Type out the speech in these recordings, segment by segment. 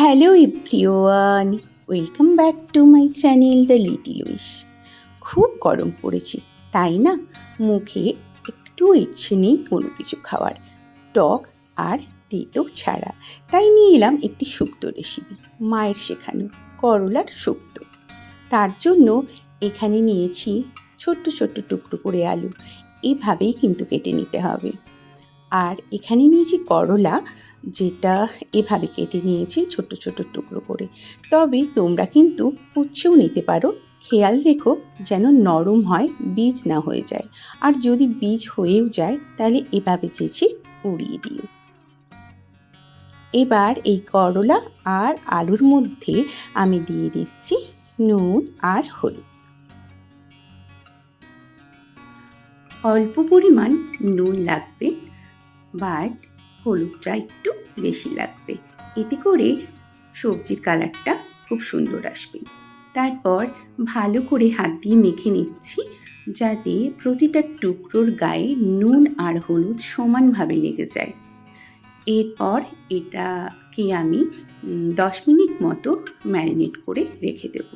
Hello everyone, welcome back to my channel the little wish খুব গরম পড়েছে, তাই না? মুখে একটু ইচ্ছে নেই কোনো কিছু খাওয়ার। টক আর তেতো ছাড়া। তাই নিয়ে এলাম একটি শুক্তো রেসিপি মায়ের শেখানো করলার শুক্তো। তার জন্য এখানে নিয়েছি ছোট্ট ছোট্ট টুকরো করে আলু। এভাবেই কিন্তু কেটে নিতে হবে। আর এখানে নিয়েছি করলা, যেটা এভাবে কেটে নিয়েছি ছোট ছোট টুকরো করে। তবে তোমরা কিন্তু উচ্ছেও নিতে পারো। খেয়াল রেখো যেন নরম হয়, বীজ না হয়ে যায়। আর যদি বীজ হয়েও যায়, তাহলে এভাবে চেঁচে উড়িয়ে দিও। এবার এই করলা আর আলুর মধ্যে আমি দিয়ে দিচ্ছি নুন আর হলুদ। অল্প পরিমাণ নুন লাগবে। বাট হলুদটা একটু বেশি লাগবে। এতে করে সবজির কালারটা খুব সুন্দর আসবে। তারপর ভালো করে হাত দিয়ে মেখে নিচ্ছি যাতে প্রতিটা টুকরোর গায়ে নুন আর হলুদ সমানভাবে লেগে যায়। এরপর এটাকে আমি দশ মিনিট মতো ম্যারিনেট করে রেখে দেব।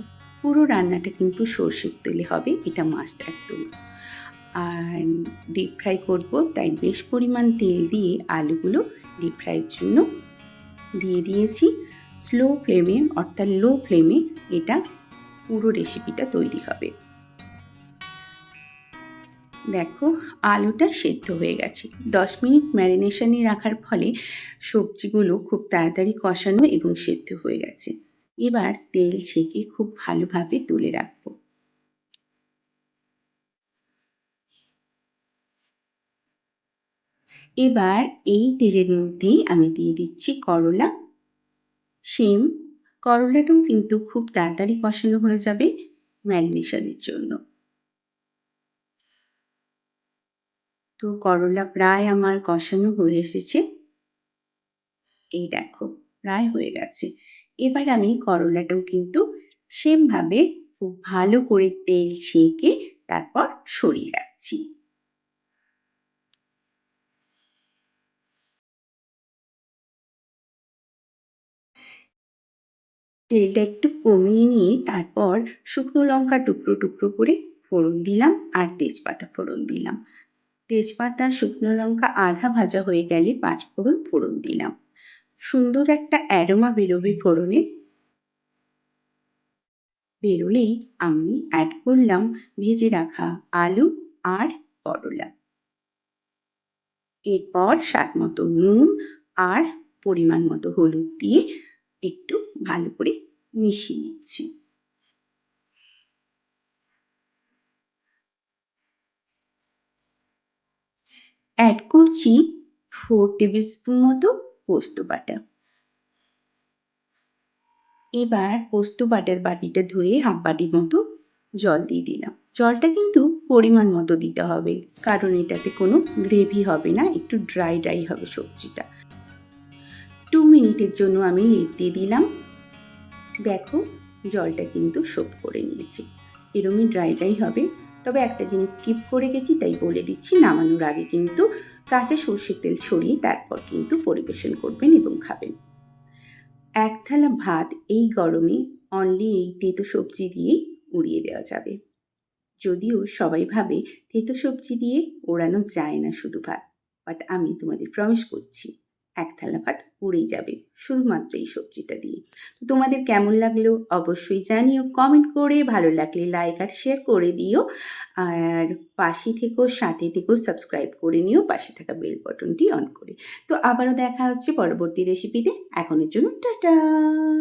পুরো রান্নাটা কিন্তু সর্ষের তেলে হবে, এটা মাস্ট একদম। আর ডিপ ফ্রাই করব। তাই বেশ পরিমাণ তেল দিয়ে আলুগুলো ডিপ ফ্রাইয়ের জন্য দিয়ে দিয়েছি। স্লো ফ্লেমে অর্থাৎ লো ফ্লেমে এটা পুরো রেসিপিটা তৈরি হবে। দেখো, আলুটা সেদ্ধ হয়ে গেছে। দশ মিনিট ম্যারিনেশনে রাখার ফলে সবজিগুলো খুব তাড়াতাড়ি কষানো এবং সেদ্ধ হয়ে গেছে। এবার তেল ছেঁকে খুব ভালোভাবে তুলে রাখব। এবার এই তেলের মধ্যেই আমি দিয়ে দিচ্ছি করলা। শিম, করলাটাও কিন্তু খুব তাড়াতাড়ি কষানো হয়ে যাবে ম্যারিনেশনের জন্য। তো করলা প্রায় আমার কষানো হয়ে এসেছে। এই দেখো, প্রায় হয়ে গেছে। এবার আমি করলাটাও কিন্তু সেমভাবে খুব ভালো করে তেল ছেঁকে তারপর সরিয়ে রাখছি। তেলটা একটু কমিয়ে নিয়ে তারপর শুকনো লঙ্কা টুকরো টুকরো করে ফোড়ন দিলাম আর তেজপাতা ফোড়ন দিলাম। তেজপাতা, শুকনো লঙ্কা, আধা ভাজা হয়ে গেলে পাঁচ ফোড়ন ফোড়ন দিলাম। সুন্দর একটা অ্যারোমা বেরোবে ফোড়নে। বেরোলেই আমি অ্যাড করলাম ভেজে রাখা আলু আর করলা। এরপর স্বাদ মতো নুন আর পরিমাণ মতো হলুদ দিয়ে একটু ভালো করে মিশিয়ে নিচ্ছি। অ্যাড করছি ফোর টেবিল স্পুন মতো পোস্ত বাটা এবার পোস্ত বাটার বাটিটা ধুয়ে হাফ বাটির মতো জল দিয়ে দিলাম। জলটা কিন্তু পরিমাণ মতো দিতে হবে, কারণ এটাতে কোনো গ্রেভি হবে না, একটু ড্রাই ড্রাই হবে সবজিটা। মিনিটের জন্য আমি লিড দিয়ে দিলাম। দেখো, জলটা কিন্তু শোপ করে নিয়েছি। এরমই ড্রাই ড্রাই হবে। তবে একটা জিনিস স্কিপ করে গেছি, তাই বলে দিচ্ছি, নামানোর আগে কিন্তু কাঁচা সর্ষের তেল ছড়িয়ে তারপর কিন্তু পরিবেশন করবেন এবং খাবেন। এক থালা ভাত এই গরমে অনলি এই তেতো সবজি দিয়েই উড়িয়ে দেওয়া যাবে। যদিও সবাই ভাবে তেতো সবজি দিয়ে ওড়ানো যায় না শুধু ভাত বাট আমি তোমাদের প্রমিস করছি। এক থালা ভাত উড়েই যাবে শুধুমাত্র এই সবজিটা দিয়ে। তো তোমাদের কেমন লাগল অবশ্যই জানিও কমেন্ট করে ভালো লাগলে লাইক আর শেয়ার করে দিও। আর পাশে থেকেও সাথে থেকেও সাবস্ক্রাইব করে নিও, পাশে থাকা বেল বটনটি অন করে। তো আবারও দেখা হচ্ছে পরবর্তী রেসিপিতে এখনের জন্য টাটা!